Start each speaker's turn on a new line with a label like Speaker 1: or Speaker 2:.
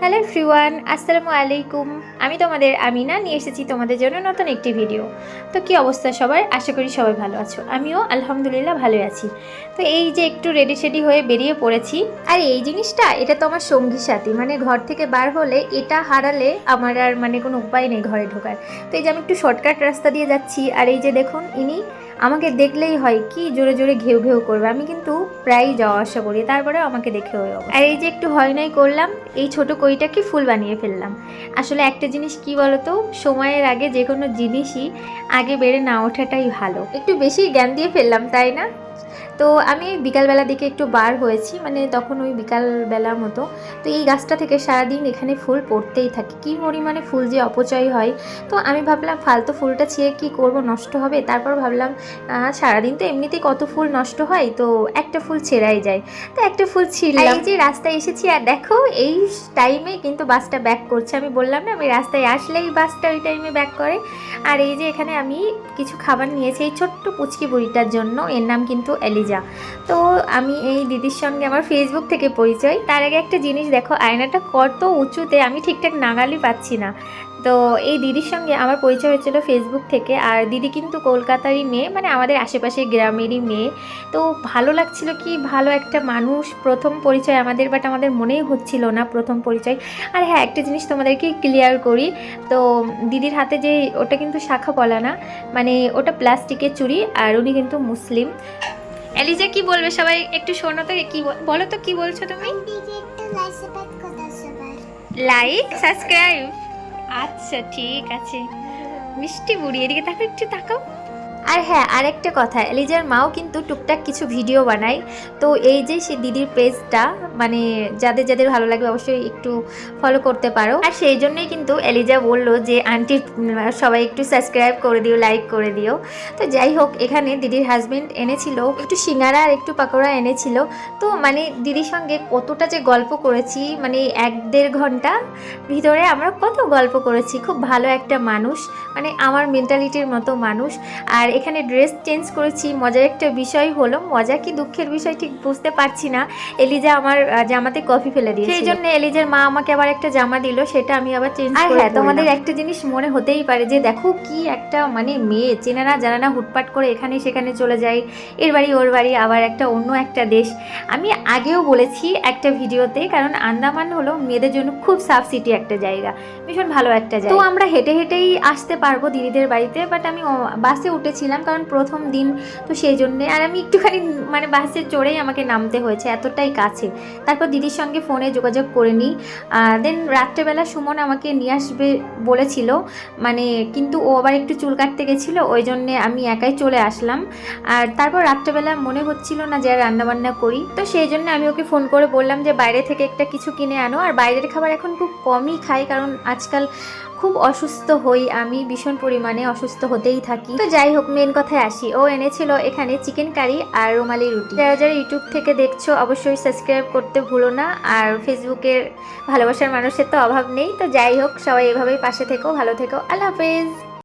Speaker 1: Hello ফ্রিওয়ান আসসালামু আলাইকুম। আমি তোমাদের আমিনা, নিয়ে এসেছি তোমাদের জন্য নতুন একটি ভিডিও। তো কি অবস্থা সবার? আশা করি সবাই ভালো আছো। আমিও আলহামদুলিল্লাহ ভালোই আছি। তো এই যে একটু রেডি সেডি হয়ে বেরিয়ে পড়েছি। আর এই জিনিসটা, এটা তো আমার সঙ্গী সাথী মানে ঘর থেকে বার হলে এটা হারালে আমার আর মানে কোনো উপায় নেই ঘরে ঢোকার। তো এই যে আমি একটু শর্টকাট রাস্তা দিয়ে যাচ্ছি, আর এই যে দেখুন, ইনি আমাকে দেখলেই হয়, কি জোরে জোরে ঘেউ ঘেউ করবে। আমি কিন্তু প্রায়ই যাওয়া আসা করি তারপরে আমাকে দেখে হয়ে আর এই যে একটু হয় নাই করলাম, এই ছোট কইটাকে ফুল বানিয়ে ফেললাম। আসলে একটা জিনিস কি বলতো, সময়ের আগে যে কোনো জিনিসই আগে বেড়ে না ওঠাটাই ভালো। একটু বেশি জ্ঞান দিয়ে ফেললাম, তাই না? তো আমি বিকালবেলা দিকে একটু বার হয়েছি মানে তখন ওই বিকালবেলার মতো। তো এই গাছটা থেকে সারাদিন এখানে ফুল পড়তেই থাকে। কী পরিমাণে ফুল যে অপচয় হয়। তো আমি ভাবলাম, ফালতু ফুলটা ছিঁড়ে কি করব, নষ্ট হবে? তারপর ভাবলাম সারাদিন তো এমনিতেই কত ফুল নষ্ট হয়, তো একটা ফুল ছেঁড়াই যায়। তো একটা ফুল ছিঁড়লাম। যে রাস্তায় এসেছি, আর দেখো, এই টাইমে কিন্তু বাসটা ব্যাক করছে। আমি বললাম না, আমি রাস্তায় আসলেই বাসটা ওই টাইমে ব্যাক করে। আর এই যে এখানে আমি কিছু খাবার নিয়েছি, এই ছোট্ট পুচকি বুড়িটার জন্য। এর নাম কিন্তু এলিজা তো আমি এই দিদির সঙ্গে আমার ফেসবুক থেকে পরিচয়। তার আগে একটা জিনিস দেখো, আয়নাটা কত উঁচুতে আমি ঠিকঠাক নাগালই পাচ্ছি না। তো এই দিদির সঙ্গে আমার পরিচয় হয়েছিল ফেসবুক থেকে। আর দিদি কিন্তু কলকাতারই মেয়ে মানে আমাদের আশেপাশে গ্রামেরই মেয়ে। তো ভালো লাগছিল কি, ভালো একটা মানুষ। প্রথম পরিচয় আমাদের বাট আমাদের মনেই হচ্ছিল না প্রথম পরিচয়। আর হ্যাঁ একটা জিনিস তোমাদেরকে ক্লিয়ার করি। তো দিদির হাতে যে, ওটা কিন্তু শাখা পলা না মানে ওটা প্লাস্টিকের চুড়ি, আর উনি কিন্তু মুসলিম। এলিজা কি বলবে? সবাই একটু শোনো তো কি বল- তো কি বলছো তুমি? লাইক সাবস্ক্রাইব আচ্ছা ঠিক আছে। মিষ্টি বুড়ি এদিকে তাকাও একটু তাকাও। আর হ্যাঁ আরেকটা কথা, এলিজার মাও কিন্তু টুকটাক কিছু ভিডিও বানায়। তো এই যে সে দিদির পেজটা মানে যাদের যাদের ভালো লাগবে অবশ্যই একটু ফলো করতে পারো। আর সেই জন্যই কিন্তু এলিজা বলল যে, আন্টি, সবাই একটু সাবস্ক্রাইব করে দিও লাইক করে দিও। তো যাই হোক, এখানে দিদির হাজব্যান্ড এনেছিল, একটু সিঙ্গারা আর একটু পাকোড়া এনেছিল। তো মানে দিদির সঙ্গে কতটা যে গল্প করেছি মানে এক দেড় ঘণ্টা ভিতরে আমরা কত গল্প করেছি। খুব ভালো একটা মানুষ মানে আমার মেন্টালিটির মতো মানুষ। আর এখানে ড্রেস চেঞ্জ করেছি। মজার একটা বিষয় হলো মজা কি দুঃখের বিষয় ঠিক বুঝতে পারছি না। এলিজা আমার জামাতে কফি ফেলে দিয়েছে সেই জন্য এলিজার মা আমাকে আবার একটা জামা দিল সেটা আমি আবার চেঞ্জ আর হ্যাঁ তোমাদের একটা জিনিস মনে হতেই পারে যে দেখো কি একটা মানে মেয়ে চেনা না জানা না হুটপাট করে এখানে সেখানে চলে যায়। এর বাড়ি ওর বাড়ি আবার একটা অন্য একটা দেশ। আমি আগেও বলেছি একটা ভিডিওতে কারণ আন্দামান হলো মেয়েদের জন্য খুব সাফ সিটি একটা জায়গা ভীষণ ভালো একটা জায়গা। তো আমরা হেঁটে হেঁটেই আসতে পারব দিদিদের বাড়িতে বাট আমি বাসে বাসে উঠেছিলাম কারণ প্রথম দিন, তো সেই জন্যে। আর আমি একটুখানি মানে বাসে চড়েই আমাকে নামতে হয়েছে, এতটাই কাছে। তারপর দিদির সঙ্গে ফোনে যোগাযোগ করে নিই। দেন রাত্রেবেলা সুমন আমাকে নিয়ে আসবে বলেছিল মানে কিন্তু ও আবার একটু চুল কাটতে গেছিল, ওই জন্যে আমি একাই চলে আসলাম। আর তারপর রাত্রেবেলা মনে হচ্ছিল না যে রান্নাবান্না করি। তো সেই জন্য আমি ওকে ফোন করে বললাম যে বাইরে থেকে একটা কিছু কিনে আনো। আর বাইরের খাবার এখন খুব কমই খাই, কারণ আজকাল খুব অসুস্থ হই, আমি ভীষণ পরিমাণে অসুস্থ হতেই থাকি। তো যাই হোক মেন কথায় আসি। ও এনেছিল এখানে চিকেন কারি আর রুমালি রুটি। যারা যারা ইউটিউব থেকে দেখছ, অবশ্যই সাবস্ক্রাইব করতে ভুলো না। আর ফেসবুকের ভালোবাসার মানুষের তো অভাব নেই। তো যাই হোক, সবাই এভাবেই পাশে থেকো, ভালো থেকো। আল্লাহ হাফেজ।